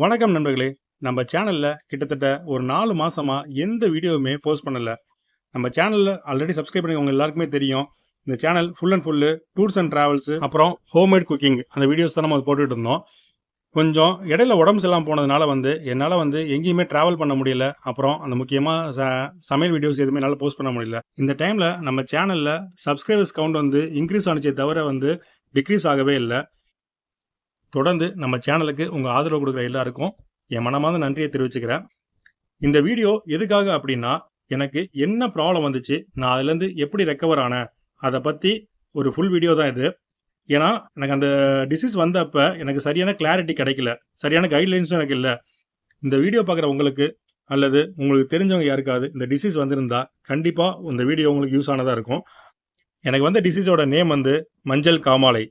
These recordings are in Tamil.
வணக்கம் நண்பர்களே. நம்ம சேனலில் கிட்டத்தட்ட ஒரு நாலு மாதமாக எந்த வீடியோவுமே போஸ்ட் பண்ணலை. நம்ம சேனலில் ஆல்ரெடி சப்ஸ்கிரைப் பண்ணிக்கவங்க எல்லாருக்குமே தெரியும். இந்த channel full and full tours and travels அப்புறம் ஹோம்மேட் குக்கிங் அந்த வீடியோஸ் தான் நம்ம போட்டுகிட்டு இருந்தோம். கொஞ்சம் இடையில உடம்பு சரியில்லாமல் போனதுனால வந்து என்னால் வந்து எங்கேயுமே ட்ராவல் பண்ண முடியல. அப்புறம் அந்த முக்கியமாக ச சமையல் வீடியோஸ் எதுவுமே என்னால் போஸ்ட் பண்ண முடியல. இந்த டைமில் நம்ம சேனலில் சப்ஸ்கிரைபர்ஸ் கவுண்ட் வந்து இன்க்ரீஸ் ஆனிச்சே தவிர வந்து டிக்ரீஸ் ஆகவே இல்லை. தொடர்ந்து நம்ம சேனலுக்கு உங்கள் ஆதரவு கொடுக்குற எல்லாருக்கும் என் மனமார்ந்த நன்றியை தெரிவிச்சுக்கிறேன். இந்த வீடியோ எதுக்காக அப்படின்னா எனக்கு என்ன ப்ராப்ளம் வந்துச்சு நான் அதுலேருந்து எப்படி ரெக்கவர் ஆனேன் அதை பற்றி ஒரு ஃபுல் வீடியோ தான் இது. ஏன்னா எனக்கு அந்த டிசீஸ் வந்தப்போ எனக்கு சரியான கிளாரிட்டி கிடைக்கல. சரியான கைட்லைன்ஸும் எனக்கு இல்லை. இந்த வீடியோ பார்க்குற உங்களுக்கு அல்லது உங்களுக்கு தெரிஞ்சவங்க யாருக்காவது இந்த டிசீஸ் வந்திருந்தா கண்டிப்பாக இந்த வீடியோ உங்களுக்கு யூஸ் ஆனதாக இருக்கும். எனக்கு வந்த டிசீஸோட நேம் வந்து மஞ்சள் காமாலை.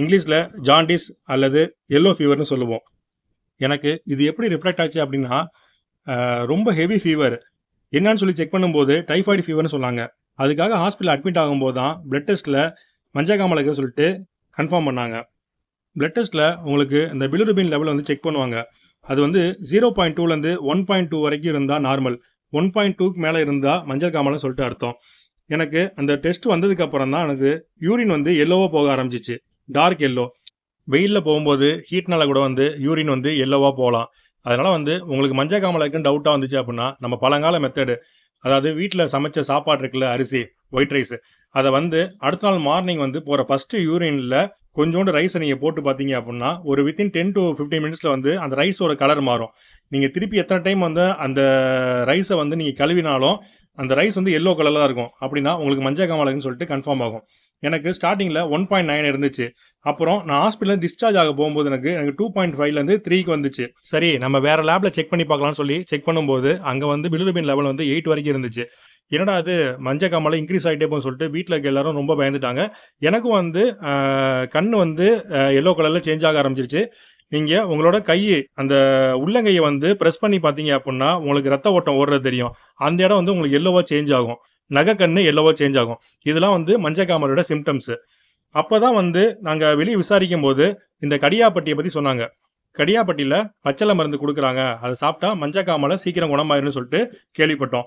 இங்கிலீஷில் ஜாண்டிஸ் அல்லது எல்லோ ஃபீவர்னு சொல்லுவோம். எனக்கு இது எப்படி ரிஃப்ளெக்ட் ஆச்சு அப்படின்னா ரொம்ப ஹெவி ஃபீவர் என்னன்னு சொல்லி செக் பண்ணும்போது டைஃபாய்டு ஃபீவர்னு சொன்னாங்க. அதுக்காக ஹாஸ்பிட்டல் அட்மிட் ஆகும்போது தான் பிளட் டெஸ்ட்டில் மஞ்சக்காமலைக்கு சொல்லிட்டு கன்ஃபார்ம் பண்ணாங்க. பிளட் டெஸ்ட்டில் உங்களுக்கு இந்த பிலுருபின் லெவல் வந்து செக் பண்ணுவாங்க. அது வந்து ஜீரோ பாயிண்ட் டூலேருந்து ஒன் பாயிண்ட் டூ வரைக்கும் இருந்தால் நார்மல் ஒன் பாயிண்ட் டூக்கு மேலே இருந்தால் மஞ்சள் காமலை சொல்லிட்டு அர்த்தம். எனக்கு அந்த டெஸ்ட் வந்ததுக்கப்புறம் தான் எனக்கு யூரின் வந்து எல்லோவாக போக ஆரம்பிச்சிச்சு. டார்க் எல்லோ வெயிலில் போகும்போது ஹீட்னால கூட வந்து யூரின் வந்து எல்லோவாக போகலாம். அதனால் வந்து உங்களுக்கு மஞ்சள் காமலைக்குன்னு டவுட்டாக வந்துச்சு அப்படின்னா நம்ம பழங்கால மெத்தடு அதாவது வீட்டில் சமைச்ச சாப்பாடு இருக்குல்ல அரிசி ஒயிட் ரைஸ் அதை வந்து அடுத்த நாள் மார்னிங் வந்து போகிற ஃபஸ்ட்டு யூரினில் கொஞ்சோண்டு ரைஸை நீங்கள் போட்டு பார்த்தீங்க அப்படின்னா ஒரு வித்தின் டென் டு ஃபிஃப்டீன் மினிட்ஸில் வந்து அந்த ரைஸோட கலர் மாறும். நீங்கள் திருப்பி எத்தனை டைம் வந்து அந்த ரைஸை வந்து நீங்கள் கழுவினாலும் அந்த ரைஸ் வந்து எல்லோ கலரில் தான் இருக்கும். அப்படின்னா உங்களுக்கு மஞ்சள் காமலைன்னு சொல்லிட்டு கன்ஃபார்ம் ஆகும். எனக்கு ஸ்டார்டிங்கில் ஒன் பாயிண்ட் நைன் இருந்துச்சு. அப்புறம் நான் ஹாஸ்பிட்டலில் டிஸ்சார்ஜ் ஆக போகும்போது எனக்கு எனக்கு டூ பாயிண்ட் ஃபைவ்லேருந்து த்ரீக்கு வந்துச்சு. சரி நம்ம வேறு லேபில் செக் பண்ணி பார்க்கலாம்னு சொல்லி செக் பண்ணும்போது அங்கே வந்து பிலிருபின் லெவல் வந்து எயிட் வரைக்கும் இருந்துச்சு. என்னடா அது மஞ்சள் காமலை இன்க்ரீஸ் ஆகிட்டே போகும் சொல்லிட்டு வீட்டில் இருக்க எல்லாரும் ரொம்ப பயந்துட்டாங்க. எனக்கும் வந்து கண் வந்து எல்லோ கலரில் சேஞ்ச் ஆக ஆரம்பிச்சிருச்சு. நீங்கள் உங்களோட கை அந்த உள்ளங்கையை வந்து ப்ரெஸ் பண்ணி பார்த்தீங்க அப்படின்னா உங்களுக்கு ரத்த ஓட்டம் ஓடுறது தெரியும். அந்த இடம் வந்து உங்களுக்கு எல்லோவா சேஞ்ச் ஆகும். நகை கண்ணு எல்லோவா சேஞ்ச் ஆகும். இதெல்லாம் வந்து மஞ்சள் சிம்டம்ஸ் அப்போ தான் வந்து நாங்கள் வெளியே விசாரிக்கும் போது இந்த கடியாப்பட்டியை பற்றி சொன்னாங்க. கடியாப்பட்டியில் பச்சளை மருந்து கொடுக்குறாங்க. அதை சாப்பிட்டா மஞ்சக்காமலை சீக்கிரம் குணமாயிருன்னு சொல்லிட்டு கேள்விப்பட்டோம்.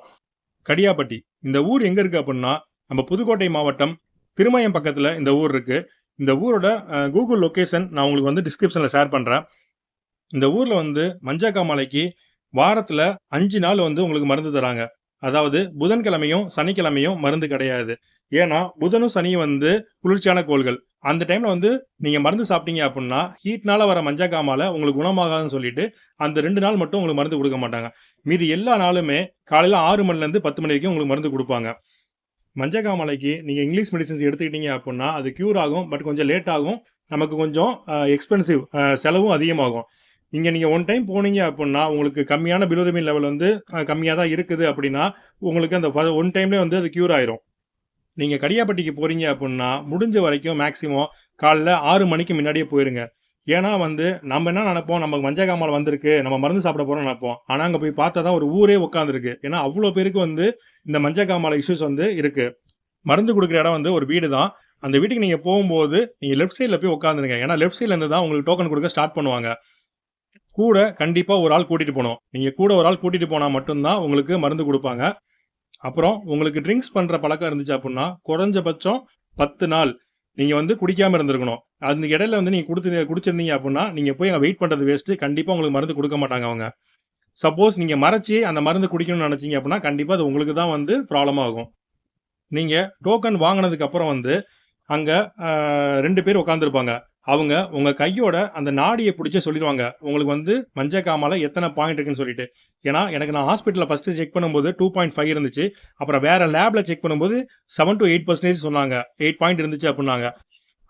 கடியாப்பட்டி இந்த ஊர் எங்கே இருக்குது அப்படின்னா நம்ம புதுக்கோட்டை மாவட்டம் திருமயம் பக்கத்தில் இந்த ஊர் இருக்குது இந்த ஊரோட கூகுள் லொக்கேஷன் நான் உங்களுக்கு வந்து டிஸ்கிரிப்ஷனில் ஷேர் பண்ணுறேன் இந்த ஊரில் வந்து மஞ்சக்காமலைக்கு வாரத்தில் அஞ்சு நாள் வந்து உங்களுக்கு மருந்து தராங்க. அதாவது புதன்கிழமையும் சனிக்கிழமையும் மருந்து கிடையாது. ஏன்னா புதனும் சனியும் வந்து குளிர்ச்சியான கோள்கள். அந்த டைம்ல வந்து நீங்க மருந்து சாப்பிட்டீங்க அப்படின்னா ஹீட்னால வர மஞ்சள் காமால உங்களுக்கு குணமாகாதுன்னு சொல்லிட்டு அந்த ரெண்டு நாள் மட்டும் உங்களுக்கு மருந்து கொடுக்க மாட்டாங்க. மீதி எல்லா நாளுமே காலையில ஆறு மணில இருந்து பத்து மணி வரைக்கும் உங்களுக்கு மருந்து கொடுப்பாங்க. மஞ்சள் காமாலைக்கு நீங்க இங்கிலீஷ் மெடிசன்ஸ் எடுத்துக்கிட்டீங்க அப்படின்னா அது க்யூர் ஆகும் பட் கொஞ்சம் லேட் ஆகும். நமக்கு கொஞ்சம் எக்ஸ்பென்சிவ் செலவும் அதிகமாகும். இங்கே நீங்கள் ஒன் டைம் போனீங்க அப்படின்னா உங்களுக்கு கம்மியான பிலோரிமின் லெவல் வந்து கம்மியாக தான் இருக்குது அப்படின்னா உங்களுக்கு அந்த ஒன் டைம்லேயே வந்து அது க்யூர் ஆயிரும். நீங்கள் கடியாப்பட்டிக்கு போகிறீங்க அப்படின்னா முடிஞ்ச வரைக்கும் மேக்ஸிமம் காலைல ஆறு மணிக்கு முன்னாடியே போயிருங்க. ஏன்னா வந்து நம்ம என்ன நினைப்போம்? நமக்கு மஞ்சள் காமால் வந்திருக்கு நம்ம மருந்து சாப்பிட போகிறோம் நினைப்போம். ஆனால் அங்கே போய் பார்த்தா தான் ஒரு ஊரே உட்காந்துருக்கு ஏன்னா அவ்வளோ பேருக்கு வந்து இந்த மஞ்சள் இஷ்யூஸ் வந்து இருக்குது மருந்து கொடுக்குற இடம் வந்து ஒரு வீடு தான். அந்த வீட்டுக்கு நீங்கள் போகும்போது நீங்கள் லெஃப்ட் சைடில் போய் உட்காந்துருங்க ஏன்னா லெஃப்ட் சைட்லேருந்து தான் உங்களுக்கு டோக்கன் கொடுக்க ஸ்டார்ட் பண்ணுவாங்க. கூட கண்டிப்பாக ஒரு ஆள் கூட்டிகிட்டு போகணும் நீங்கள் கூட ஒரு ஆள் கூட்டிகிட்டு போனால் மட்டும்தான் உங்களுக்கு மருந்து கொடுப்பாங்க. அப்புறம் உங்களுக்கு ட்ரிங்க்ஸ் பண்ணுற பழக்கம் இருந்துச்சு அப்படின்னா குறைஞ்சபட்சம் பத்து நாள் நீங்கள் வந்து குடிக்காமல் இருந்திருக்கணும். அந்த இடையில வந்து நீங்கள் கொடுத்து குடிச்சிருந்தீங்க அப்படின்னா நீங்கள் போய் அங்கே வெயிட் பண்ணுறது வேஸ்ட்டு கண்டிப்பாக உங்களுக்கு மருந்து கொடுக்க மாட்டாங்க அவங்க. சப்போஸ் நீங்கள் மறைச்சி அந்த மருந்து குடிக்கணும்னு நினச்சிங்க அப்படின்னா கண்டிப்பாக அது உங்களுக்கு தான் வந்து ப்ராப்ளம் ஆகும். நீங்கள் டோக்கன் வாங்கினதுக்கப்புறம் வந்து அங்கே ரெண்டு பேர் உட்காந்துருப்பாங்க அவங்க உங்கள் கையோட அந்த நாடியை பிடிச்சே சொல்லிடுவாங்க. உங்களுக்கு வந்து மஞ்சள் காமால எத்தனை பாயிண்ட் இருக்குன்னு சொல்லிட்டு. ஏன்னா எனக்கு நான் ஹாஸ்பிட்டலில் ஃபஸ்ட்டு செக் பண்ணும்போது டூ பாயிண்ட் ஃபைவ் இருந்துச்சு. அப்புறம் வேறு லேபில் செக் பண்ணும்போது செவன் டு எயிட் பர்சன்டேஜ் சொன்னாங்க. எயிட் பாயிண்ட் இருந்துச்சு அப்படின்னாங்க.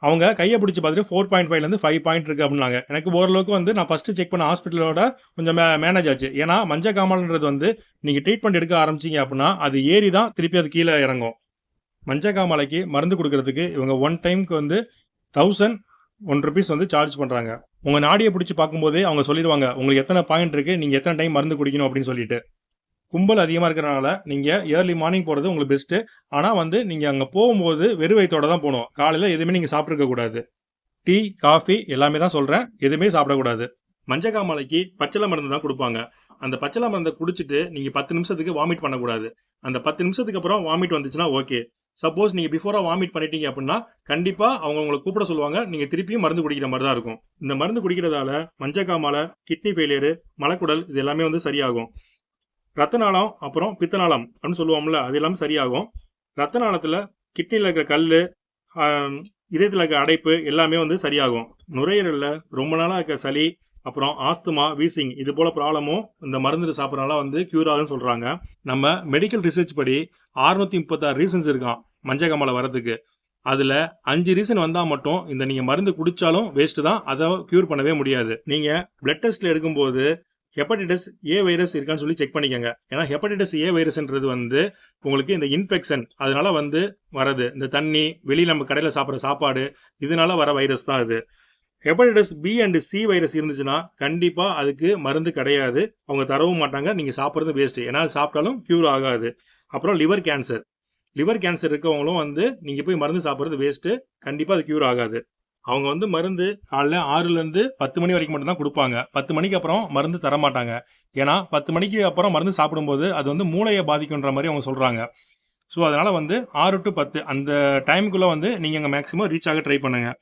அவங்க கையை பிடிச்சி பார்த்துட்டு ஃபோர் பாயிண்ட் ஃபைவ்லேருந்து ஃபைவ் பாயிண்ட் இருக்குது அப்படின்னாங்க. எனக்கு ஓரளவுக்கு வந்து நான் ஃபஸ்ட்டு செக் பண்ண ஹாஸ்பிட்டலோட கொஞ்சம் மே மேனேஜ் ஆச்சு. ஏன்னா மஞ்சள் காமால்ன்றது வந்து நீங்கள் ட்ரீட்மெண்ட் எடுக்க ஆரம்பிச்சீங்க அப்படின்னா அது ஏறி தான் திருப்பி அது கீழே இறங்கும். மஞ்சள் காமாலைக்கு மருந்து கொடுக்கறதுக்கு இவங்க ஒன் டைம்க்கு வந்து தௌசண்ட் ஒன் ருபீஸ் வந்து சார்ஜ் பண்ணுறாங்க உங்கள் நாடியை பிடிச்சி பார்க்கும்போதே அவங்க சொல்லிடுவாங்க உங்களுக்கு எத்தனை பாயிண்ட் இருக்குது நீங்கள் எத்தனை டைம் மருந்து குடிக்கணும்? அப்படின்னு சொல்லிட்டு. கும்பல் அதிகமாக இருக்கிறனால நீங்கள் ஏர்லி மார்னிங் போகிறது உங்களுக்கு பெஸ்ட்டு ஆனால் வந்து நீங்கள் அங்கே போகும்போது வெறும் வயிற்றோட தான் போகணும். காலையில் எதுவுமே நீங்கள் சாப்பிட்ருக்கக்கூடாது டீ காஃபி எல்லாமே தான் சொல்கிறேன் எதுவுமே சாப்பிடக்கூடாது மஞ்சக்காமலைக்கு பச்சளை மருந்து தான் கொடுப்பாங்க. அந்த பச்சளை மருந்தை குடிச்சிட்டு நீங்கள் பத்து நிமிஷத்துக்கு வாமிட் பண்ணக்கூடாது. அந்த பத்து நிமிஷத்துக்கு அப்புறம் வாமிட் வந்துச்சுன்னா ஓகே சப்போஸ் நீங்கள் பிஃபோராக வாமிட் பண்ணிட்டீங்க அப்படின்னா கண்டிப்பாக அவங்க உங்களை கூப்பிட சொல்லுவாங்க. நீங்கள் திருப்பியும் மருந்து குடிக்கிற மாதிரி தான் இருக்கும். இந்த மருந்து குடிக்கிறதால மஞ்சக்காமலை கிட்னி ஃபெயிலியரு மலக்குடல் இது எல்லாமே வந்து சரியாகும். ரத்த நாளம் அப்புறம் பித்த நாளம் அப்படின்னு சொல்லுவோம்ல அது எல்லாமே சரியாகும். ரத்த நாளத்தில் கிட்னியில் இருக்கிற கல் இதயத்தில் இருக்க அடைப்பு எல்லாமே வந்து சரியாகும். நுரையீரலில் ரொம்ப நாளாக இருக்க சளி அப்புறம் ஆஸ்துமா வீசிங் இது போல ப்ராப்ளமும் இந்த மருந்து சாப்பிட்றனால வந்து கியூர் ஆகுதுன்னு சொல்றாங்க. நம்ம மெடிக்கல் ரிசர்ச் படி அறுநூத்தி முப்பத்தாறு ரீசன்ஸ் இருக்கான் மஞ்சக்கமலை வரதுக்கு அதுல அஞ்சு ரீசன் வந்தா மட்டும் இந்த நீங்க மருந்து குடிச்சாலும் வேஸ்ட் தான் அதை கியூர் பண்ணவே முடியாது. நீங்க பிளட் டெஸ்ட்ல எடுக்கும்போது ஹெப்படைட்டிஸ் ஏ வைரஸ் இருக்கான்னு சொல்லி செக் பண்ணிக்கோங்க. ஏன்னா ஹெப்படைட்டிஸ் ஏ வைரஸ்ன்றது வந்து உங்களுக்கு இந்த இன்ஃபெக்ஷன் அதனால வந்து வரது இந்த தண்ணி வெளியில் நம்ம கடையில் சாப்பிட்ற சாப்பாடு இதனால வர வைரஸ் தான் இது. Hepatitis B and C virus இருந்துச்சுன்னா கண்டிப்பாக அதுக்கு மருந்து கிடையாது. அவங்க தரவும் மாட்டாங்க. நீங்கள் சாப்பிட்றது வேஸ்ட் ஏன்னா சாப்பிட்டாலும் க்யூர் ஆகாது. அப்புறம் லிவர் கேன்சர் லிவர் கேன்சர் இருக்கவங்களும் வந்து நீங்கள் போய் மருந்து சாப்பிட்றது வேஸ்ட்டு கண்டிப்பாக அது க்யூர் ஆகாது. அவங்க வந்து மருந்து காலைல ஆறுலேருந்து பத்து மணி வரைக்கும் மட்டும்தான் கொடுப்பாங்க. பத்து மணிக்கு அப்புறம் மருந்து தர மாட்டாங்க. ஏன்னா பத்து மணிக்கு அப்புறம் மருந்து சாப்பிடும்போது அது வந்து மூளையை பாதிக்குன்ற மாதிரி அவங்க சொல்கிறாங்க ஸோ அதனால் வந்து ஆறு டு பத்து அந்த டைமுக்குள்ளே வந்து நீங்கள் அங்கே மேக்ஸிமம் ரீச் ஆக ட்ரை பண்ணுங்கள்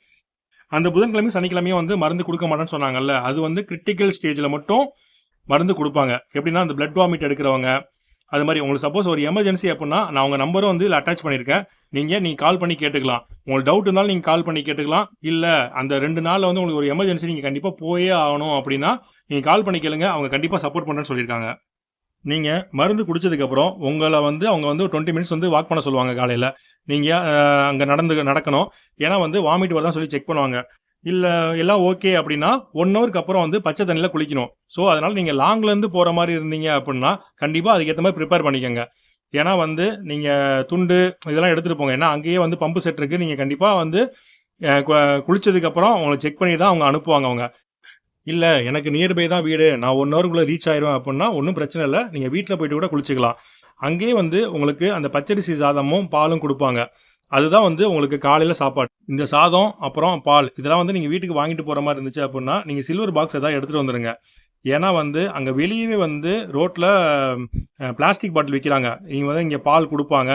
அந்த புதன்கிழமையும் சனிக்கிழமையும் வந்து மருந்து கொடுக்க மாட்டேன்னு சொன்னாங்கல்ல அது வந்து கிரிட்டிக்கல் ஸ்டேஜில் மட்டும் மருந்து கொடுப்பாங்க. எப்படின்னா அந்த பிளட் வாமிட் எடுக்கிறவங்க அது மாதிரி உங்களுக்கு சப்போஸ் ஒரு எமர்ஜென்சி அப்படின்னா நான் உங்கள் நம்பரும் வந்து இதில் அட்டாச் பண்ணியிருக்கேன். நீங்கள் நீங்கள் கால் பண்ணி கேட்டுக்கலாம். உங்களுக்கு டவுட் இருந்தாலும் நீங்கள் கால் பண்ணி கேட்டுக்கலாம். இல்லை அந்த ரெண்டு நாளில் வந்து உங்களுக்கு ஒரு எமர்ஜென்சி நீங்கள் கண்டிப்பாக போயே ஆகணும் அப்படின்னா நீங்கள் கால் பண்ணி கேளுங்க. அவங்க கண்டிப்பாக சப்போர்ட் பண்ணுறேன்னு சொல்லியிருக்காங்க. நீங்கள் மருந்து குடிச்சதுக்கப்புறம் உங்களை வந்து அவங்க வந்து டுவெண்ட்டி மினிட்ஸ் வந்து வாக் பண்ண சொல்லுவாங்க காலையில். நீங்கள் அங்கே நடந்து நடக்கணும். ஏன்னா வந்து வாமிட் வரதான் சொல்லி செக் பண்ணுவாங்க. இல்லை எல்லாம் ஓகே அப்படின்னா ஒன் ஹவருக்கு அப்புறம் வந்து பச்சை தண்ணியில் குளிக்கணும். ஸோ அதனால் நீங்கள் லாங்லேருந்து போகிற மாதிரி இருந்தீங்க அப்படின்னா கண்டிப்பாக அதுக்கேற்ற மாதிரி ப்ரிப்பேர் பண்ணிக்கோங்க. ஏன்னா வந்து நீங்கள் துண்டு இதெல்லாம் எடுத்துகிட்டு போங்க. ஏன்னா அங்கேயே வந்து பம்பு செட் இருக்குது நீங்கள் கண்டிப்பாக வந்து குளித்ததுக்கப்புறம் கு- குளிச்சதுக்கப்புறம் அவங்கள செக் பண்ணி தான் அவங்க அனுப்புவாங்க அவங்க. இல்லை எனக்கு நியர்பை தான் வீடு. நான் ஒன் ஹவருக்குள்ளே ரீச் ஆயிடுவேன் அப்படின்னா ஒன்றும் பிரச்சனை இல்லை. நீங்கள் வீட்டில் போயிட்டு கூட குளிச்சுக்கலாம். அங்கேயே வந்து உங்களுக்கு அந்த பச்சரிசி சாதமும் பாலும் கொடுப்பாங்க. அதுதான் வந்து உங்களுக்கு காலையில் சாப்பாடு. இந்த சாதம் அப்புறம் பால் இதெல்லாம் வந்து நீங்கள் வீட்டுக்கு வாங்கிட்டு போகிற மாதிரி இருந்துச்சு அப்படின்னா நீங்கள் சில்வர் பாக்ஸ் எதாவது எடுத்துகிட்டு வந்துடுங்க ஏன்னா வந்து அங்கே வெளியவே வந்து ரோட்டில் பிளாஸ்டிக் பாட்டில் விற்கிறாங்க நீங்கள் வந்து இங்கே பால் கொடுப்பாங்க.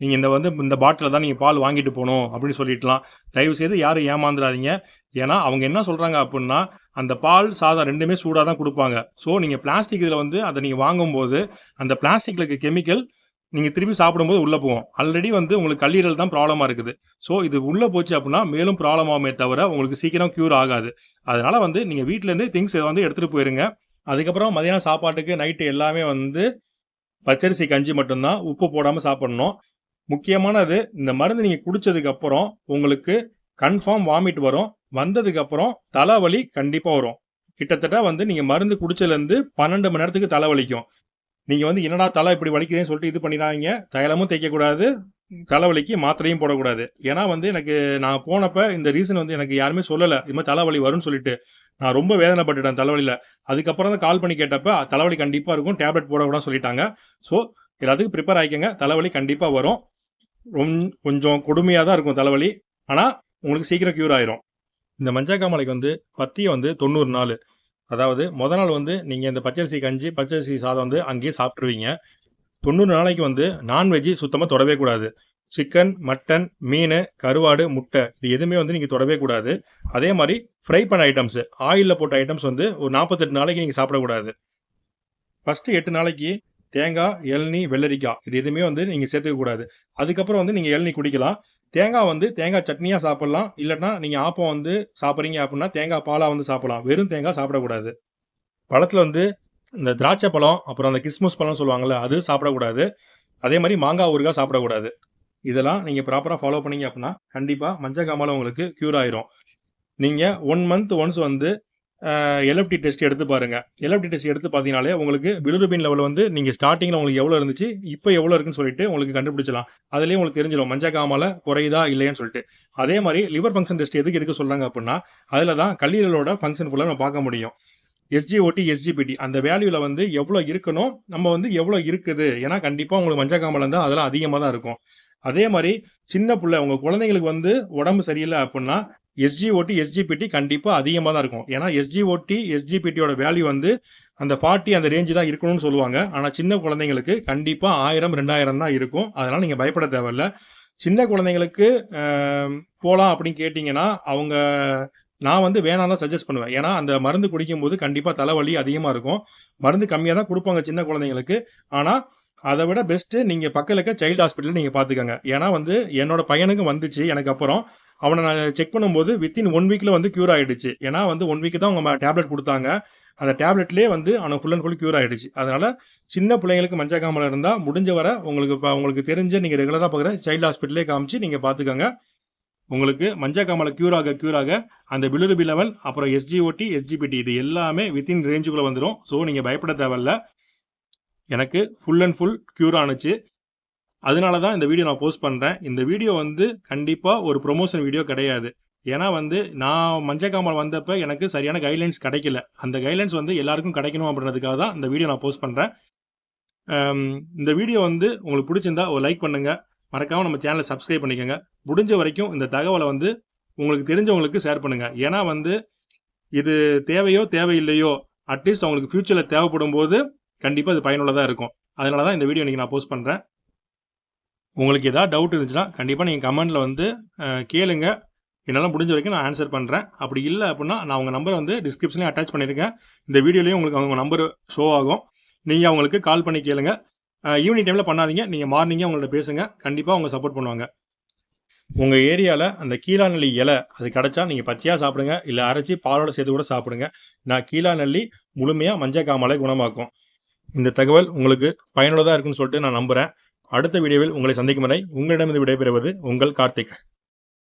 நீங்கள் இந்த வந்து இந்த பாட்டில் தான் நீங்கள் பால் வாங்கிட்டு போகணும் அப்படின்னு சொல்லிட்டுலாம். தயவு செய்து யாரும் ஏமாந்துடாதீங்க. ஏன்னா அவங்க என்ன சொல்கிறாங்க அப்படின்னா அந்த பால் சாதம் ரெண்டுமே சூடாக தான் கொடுப்பாங்க. ஸோ நீங்கள் பிளாஸ்டிக் இதில் வந்து அதை நீங்கள் வாங்கும்போது அந்த பிளாஸ்டிக்கில் இருக்க கெமிக்கல் நீங்கள் திரும்பி சாப்பிடும்போது உள்ளே போகும். ஆல்ரெடி வந்து உங்களுக்கு கல்லீரல் தான் ப்ராப்ளமாக இருக்குது. ஸோ இது உள்ளே போச்சு அப்படின்னா மேலும் ப்ராப்ளம் ஆகுமே தவிர உங்களுக்கு சீக்கிரம் க்யூர் ஆகாது. அதனால் வந்து நீங்கள் வீட்டிலேருந்து திங்ஸ் வந்து எடுத்துகிட்டு போயிருங்க. அதுக்கப்புறம் மதியானம் சாப்பாட்டுக்கு நைட்டு எல்லாமே வந்து பச்சரிசி கஞ்சி மட்டும்தான். உப்பு போடாமல் சாப்பிடணும். முக்கியமானது இந்த மருந்து நீங்கள் குடித்ததுக்கப்புறம் உங்களுக்கு கன்ஃபார்ம் வாமிட் வரும். வந்ததுக்கு அப்புறம் தலைவலி கண்டிப்பாக வரும். கிட்டத்தட்ட வந்து நீங்கள் மருந்து குடிச்சதுலேருந்து பன்னெண்டு மணி நேரத்துக்கு தலைவலிக்கும் நீங்கள் வந்து என்னடா தலை இப்படி வலிக்குதுன்னு சொல்லிட்டு இது பண்ணிடாங்க தைலமும் தைக்கக்கூடாது தலைவலிக்கு மாத்திரையும் போடக்கூடாது. ஏன்னா வந்து எனக்கு நான் போனப்ப இந்த ரீசன் வந்து எனக்கு யாருமே சொல்லலை. இது மாதிரி தலைவலி வரும்னு சொல்லிட்டு நான் ரொம்ப வேதனைப்பட்டுட்டேன் தலைவலியில். அதுக்கப்புறம் தான் கால் பண்ணி கேட்டப்ப தலைவலி கண்டிப்பாக இருக்கும். டேப்லெட் போடக்கூடாதுன்னு சொல்லிட்டாங்க. ஸோ எல்லாத்துக்கும் ப்ரிப்பேர் ஆகிக்கங்க தலைவலி கண்டிப்பாக வரும். ரொம் கொஞ்சம் கொடுமையாக தான் இருக்கும் தலைவலி. ஆனால் உங்களுக்கு சீக்கிரம் க்யூர் ஆயிரும். இந்த மஞ்சக்காமலைக்கு வந்து பத்தியம் வந்து தொண்ணூறு நாள். அதாவது முத நாள் வந்து நீங்கள் இந்த பச்சரிசி கஞ்சி பச்சரிசி சாதம் வந்து அங்கேயே சாப்பிட்ருவீங்க தொண்ணூறு நாளைக்கு வந்து நான்வெஜ் சுத்தமாக தொடவே கூடாது. சிக்கன் மட்டன் மீன் கருவாடு முட்டை இது எதுவுமே வந்து நீங்கள் தொடவே கூடாது. அதே மாதிரி ஃப்ரை பண்ண ஐட்டம்ஸு ஆயிலில் போட்ட ஐட்டம்ஸ் வந்து ஒரு நாற்பத்தெட்டு நாளைக்கு நீங்கள் சாப்பிடக்கூடாது ஃபஸ்ட்டு எட்டு நாளைக்கு தேங்காய் இளநீ வெள்ளரிக்காய் இது எதுவுமே வந்து நீங்கள் சேர்த்துக்க கூடாது. அதுக்கப்புறம் வந்து நீங்கள் இளநீ குடிக்கலாம். தேங்காய் வந்து தேங்காய் சட்னியாக சாப்பிட்லாம். இல்லைன்னா நீங்கள் ஆப்பம் வந்து சாப்பிட்றீங்க அப்படின்னா தேங்காய் பாலாக வந்து சாப்பிடலாம். வெறும் தேங்காய் சாப்பிடக்கூடாது. பழத்தில் வந்து இந்த திராட்சை பழம் அப்புறம் அந்த கிஸ்மஸ் பழம் சொல்லுவாங்கள்ல அது சாப்பிடக்கூடாது. அதே மாதிரி மாங்காய் ஊறுகாய் சாப்பிடக்கூடாது. இதெல்லாம் நீங்கள் ப்ராப்பராக ஃபாலோ பண்ணீங்க அப்படின்னா கண்டிப்பாக மஞ்சள் காமாலை உங்களுக்கு க்யூர் ஆயிரும். நீங்கள் ஒன் மந்த் ஒன்ஸ் வந்து எல்எஃப்டி டெஸ்ட் எடுத்து பாருங்கள் எல்எஃப்டி டெஸ்ட் எடுத்து பார்த்தீங்கனாலே உங்களுக்கு பிலிருபின் லெவல் வந்து நீங்கள் ஸ்டார்டிங்கில் உங்களுக்கு எவ்வளோ இருந்துச்சு இப்போ எவ்வளோ இருக்குன்னு சொல்லிட்டு உங்களுக்கு கண்டுபிடிச்சலாம் அதுலேயே உங்களுக்கு தெரிஞ்சிடும் மஞ்சள் காமால குறையுதா இல்லையான்னு சொல்லிட்டு. அதே மாதிரி லிவர் ஃபங்க்ஷன் டெஸ்ட் எதுக்கு எடுக்க சொல்கிறாங்க அப்படின்னா அதில் தான் கல்லீரலோட ஃபங்க்ஷன் ஃபுல்லாக நம்ம பார்க்க முடியும். எஸ்ஜிஓடி எஸ்ஜிபிடி அந்த வேல்யூவில் வந்து எவ்வளோ இருக்கணும் நம்ம வந்து எவ்வளோ இருக்குது? ஏன்னா கண்டிப்பாக உங்களுக்கு மஞ்சள் காமல் இருந்தால் அதெல்லாம் அதிகமாக தான் இருக்கும். அதே மாதிரி சின்ன பிள்ளை உங்கள் குழந்தைங்களுக்கு வந்து உடம்பு சரியில்லை அப்படின்னா எஸ்ஜிஓடி எஸ்ஜிபிடி கண்டிப்பாக அதிகமாக தான் இருக்கும். ஏன்னா எஸ்ஜிஓடி எஸ்ஜிபிடியோட வேல்யூ வந்து அந்த ஃபார்ட்டி அந்த ரேஞ்சு தான் இருக்கணும்னு சொல்லுவாங்க. ஆனால் சின்ன குழந்தைங்களுக்கு கண்டிப்பாக ஆயிரம் ரெண்டாயிரம் தான் இருக்கும். அதனால் நீங்கள் பயப்பட தேவையில்ல. சின்ன குழந்தைங்களுக்கு போகலாம் அப்படின்னு கேட்டிங்கன்னா அவங்க நான் வந்து வேணாம் தான் சஜஸ்ட் பண்ணுவேன். ஏன்னா அந்த மருந்து குடிக்கும்போது கண்டிப்பாக தலைவலி அதிகமாக இருக்கும். மருந்து கம்மியாக தான் கொடுப்பாங்க சின்ன குழந்தைங்களுக்கு. ஆனால் அதை விட பெஸ்ட்டு நீங்கள் பக்கத்தில் இருக்க சைல்டு ஹாஸ்பிட்டலில் நீங்கள் பார்த்துக்கோங்க. ஏன்னா வந்து என்னோட பையனுக்கு வந்துச்சு எனக்கு அப்புறம். அவனை நான் செக் பண்ணும்போது வித்தின் ஒன் வீக்கில் வந்து க்யூர் ஆகிடுச்சு ஏன்னா வந்து ஒன் வீக் தான் அவங்க டேப்லெட் கொடுத்தாங்க. அந்த டேப்லெட்லேயே வந்து அவனை ஃபுல் அண்ட் ஃபுல் க்யூர் ஆகிடுச்சு அதனால் சின்ன பிள்ளைங்களுக்கு மஞ்சக்காமல் இருந்தால் முடிஞ்ச வர உங்களுக்கு இப்போ உங்களுக்கு தெரிஞ்ச நீங்கள் ரெகுலராக பார்க்குற சைல்டு ஹாஸ்பிட்டலே காமிச்சு நீங்கள் பார்த்துக்கோங்க உங்களுக்கு மஞ்சக்காமலை க்யூர் ஆக க்யூர் ஆக அந்த பிலுருபி லெவல் அப்புறம் எஸ்ஜிஓடி எஸ்ஜிபிடி இது எல்லாமே வித்தின் ரேஞ்சுக்குள்ளே வந்துடும் ஸோ நீங்கள் பயப்பட தேவையில்ல. எனக்கு ஃபுல் அண்ட் ஃபுல் க்யூர் ஆணுச்சு அதனால தான் இந்த வீடியோ நான் போஸ்ட் பண்ணுறேன் இந்த வீடியோ வந்து கண்டிப்பாக ஒரு ப்ரொமோஷன் வீடியோ கிடையாது. ஏன்னா வந்து நான் மஞ்சக்காமல் வந்தப்போ எனக்கு சரியான கைட்லைன்ஸ் கிடைக்கல. அந்த கைட்லைன்ஸ் வந்து எல்லாருக்கும் கிடைக்கணும் அப்படின்றதுக்காக தான் இந்த வீடியோ நான் போஸ்ட் பண்ணுறேன் இந்த வீடியோ வந்து உங்களுக்கு பிடிச்சிருந்தா ஒரு லைக் பண்ணுங்கள் மறக்காமல் நம்ம சேனலை சப்ஸ்கிரைப் பண்ணிக்கோங்க. முடிஞ்ச வரைக்கும் இந்த தகவலை வந்து உங்களுக்கு தெரிஞ்சவங்களுக்கு ஷேர் பண்ணுங்கள் ஏன்னா வந்து இது தேவையோ தேவையில்லையோ அட்லீஸ்ட் அவங்களுக்கு ஃப்யூச்சரில் தேவைப்படும் போது கண்டிப்பாக இது பயனுள்ளதாக இருக்கும். அதனால தான் இந்த வீடியோ இன்றைக்கி நான் போஸ்ட் பண்ணுறேன் உங்களுக்கு ஏதாவது டவுட் இருந்துச்சுன்னா கண்டிப்பாக நீங்கள் கமெண்ட்டில் வந்து கேளுங்க. என்னால் முடிஞ்ச வரைக்கும் நான் ஆன்சர் பண்ணுறேன் அப்படி இல்லை அப்படின்னா நான் உங்கள் நம்பரை வந்து டிஸ்கிரிப்ஷன்லேயும் அட்டாச் பண்ணியிருக்கேன் இந்த வீடியோலையும் உங்களுக்கு அவங்க நம்பர் ஷோ ஆகும். நீங்கள் அவங்களுக்கு கால் பண்ணி கேளுங்க. ஈவினிங் டைமில் பண்ணாதீங்க. நீங்கள் மார்னிங்கே அவங்கள்ட்ட பேசுங்க. கண்டிப்பாக அவங்க சப்போர்ட் பண்ணுவாங்க. உங்கள் ஏரியாவில் அந்த கீழாநெல்லி இலை அது கிடச்சா நீங்கள் பச்சையாக சாப்பிடுங்க. இல்லை அரைச்சி பாலோட சேர்த்து கூட சாப்பிடுங்க. நான் கீழாநெல்லி முழுமையாக மஞ்சள் காமலை குணமாக்கும். இந்த தகவல் உங்களுக்கு பயனுள்ளதாக இருக்குன்னு சொல்லிட்டு நான் நம்புகிறேன் அடுத்த வீடியோவில் உங்களை சந்திக்கும் வரை உங்களிடமிருந்து விடைபெறுவது உங்கள் கார்த்திக்.